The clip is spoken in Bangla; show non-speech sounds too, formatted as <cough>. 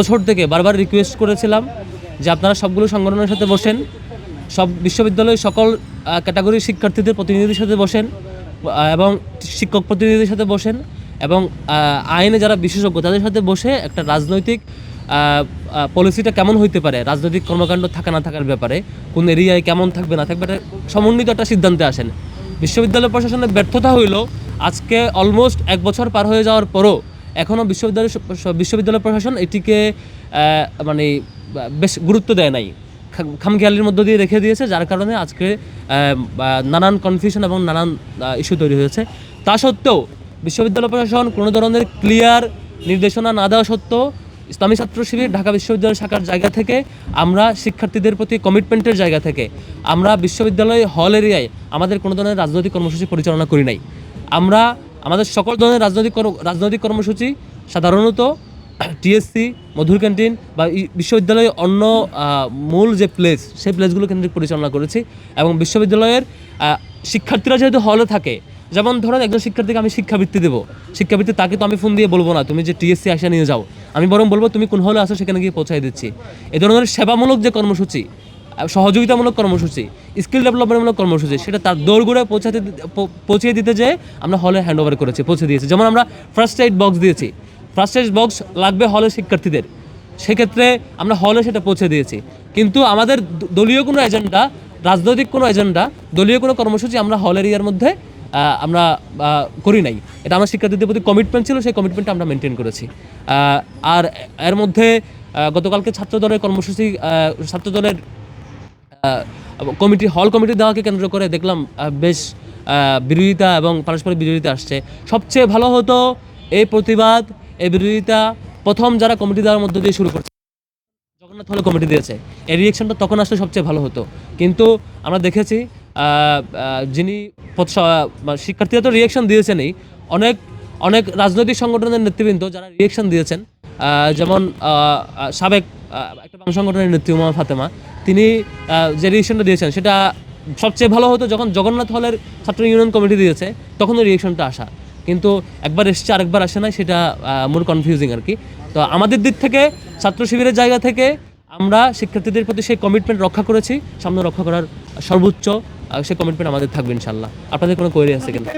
বছর থেকে বারবার রিকোয়েস্ট করেছিলাম যে আপনারা সবগুলো সংগঠনের সাথে বসেন। সব বিশ্ববিদ্যালয়ের সকল ক্যাটাগরির শিক্ষার্থীদের প্রতিনিধির সাথে বসেন এবং শিক্ষক প্রতিনিধির সাথে বসেন, এবং আইনে যারা বিশেষজ্ঞ তাদের সাথে বসে একটা রাজনৈতিক পলিসিটা কেমন হইতে পারে, রাজনৈতিক কর্মকাণ্ড থাকা না থাকার ব্যাপারে, কোন এরিয়ায় কেমন থাকবে না থাকবে সমন্বিত একটা সিদ্ধান্তে আসেন। বিশ্ববিদ্যালয় প্রশাসনের ব্যর্থতা হইল, আজকে অলমোস্ট এক বছর পার হয়ে যাওয়ার পরও এখনও বিশ্ববিদ্যালয় বিশ্ববিদ্যালয় প্রশাসন এটিকে মানে বেশ গুরুত্ব দেয় নাই। খাম- খামখেয়ালির মধ্য দিয়ে রেখে দিয়েছে, যার কারণে আজকে নানান কনফিউশন এবং নানান ইস্যু তৈরি হয়েছে। তা সত্ত্বেও বিশ্ববিদ্যালয় প্রশাসন কোনো ধরনের ক্লিয়ার নির্দেশনা না দেওয়া সত্ত্বেও ইসলামী ছাত্র শিবির ঢাকা বিশ্ববিদ্যালয় শাখার জায়গা থেকে আমরা শিক্ষার্থীদের প্রতি কমিটমেন্টের জায়গা থেকে আমরা বিশ্ববিদ্যালয় হল এরিয়ায় আমাদের কোনো ধরনের রাজনৈতিক কর্মসূচি পরিচালনা করি নাই। আমরা আমাদের সকল ধরনের রাজনৈতিক রাজনৈতিক কর্মসূচি সাধারণত <clears throat> টিএসসি, মধুর ক্যান্টিন বা বিশ্ববিদ্যালয়ের অন্য মূল যে প্লেস, সেই প্লেসগুলো কেন্দ্রিক পরিচালনা করেছি এবং বিশ্ববিদ্যালয়ের শিক্ষার্থীরা যেহেতু হলে থাকে, যেমন ধরেন একজন শিক্ষার্থীকে আমি শিক্ষাবৃত্তি দেবো, শিক্ষাবৃত্তি তাকে তো আমি ফোন দিয়ে বলব না, তুমি যে টিএসসি আসা নিয়ে যাও, আমি বরং বলব তুমি কোন হলে আসো সেখানে গিয়ে পৌঁছাই দিচ্ছি। এ ধরনের সেবামূলক যে কর্মসূচি সহযোগিতামূলক কর্মসূচি স্কিল ডেভেলপমেন্টমূলক কর্মসূচি সেটা তার দৌড়গুড়ে পৌঁছাতে পৌঁছিয়ে দিতে যেয়ে আমরা হলে হ্যান্ড ওভার করেছি পৌঁছে দিয়েছি। যেমন আমরা ফার্স্ট এইড বক্স দিয়েছি। ফার্স্ট এইড বক্স লাগবে হলের শিক্ষার্থীদের। সেক্ষেত্রে আমরা হলে সেটা পৌঁছে দিয়েছি। কিন্তু আমাদের দলীয় কোনো এজেন্ডা রাজনৈতিক কোনো এজেন্ডা দলীয় কোনো কর্মসূচি আমরা হল এরিয়ার মধ্যে আমরা করি নাই। এটা আমার শিক্ষার্থীদের প্রতি কমিটমেন্ট ছিল সেই কমিটমেন্টটা আমরা মেনটেন করেছি। আর এর মধ্যে গতকালকে ছাত্র দলের কর্মসূচি আহ, ছাত্র দলের কমিটি, হল কমিটি দেওয়াকে কেন্দ্র করে দেখলাম বেশ বিরোধিতা এবং পারস্পরিক বিরোধিতা আসছে। সবচেয়ে ভালো হতো এই প্রতিবাদ, এই বিরোধিতা প্রথম যারা কমিটি দেওয়ার মধ্য দিয়ে শুরু করছে, জগন্নাথ হলে কমিটি দিয়েছে। এই রিয়েকশনটা তখন আসলে সবচেয়ে ভালো হতো। কিন্তু আমরা দেখেছি যিনি মানে শিক্ষার্থীরা তো রিয়েকশন দিয়েছেনই। অনেক অনেক রাজনৈতিক সংগঠনের নেতৃবৃন্দ যারা রিয়েকশন দিয়েছেন যেমন সাবেক একটা বাম সংগঠনের নেত্রী উমা ফাতেমা তিনি যে রিয়েকশনটা দিয়েছেন, সেটা সবচেয়ে ভালো হতো যখন জগন্নাথ হলের ছাত্র ইউনিয়ন কমিটি দিয়েছে, তখন ওই রিয়েকশনটা আসা। কিন্তু একবার এসছে, আরেকবার আসে না সেটা মোর কনফিউজিং আর কি। তো আমাদের দিক থেকে, ছাত্র শিবিরের জায়গা থেকে, আমরা শিক্ষার্থীদের প্রতি সেই কমিটমেন্ট রক্ষা করেছি। সামনে রক্ষা করার সর্বোচ্চ সেই কমিটমেন্ট আমাদের থাকবে ইনশাল্লাহ আপনাদের কোনো কোয়েরি আছে কিনা?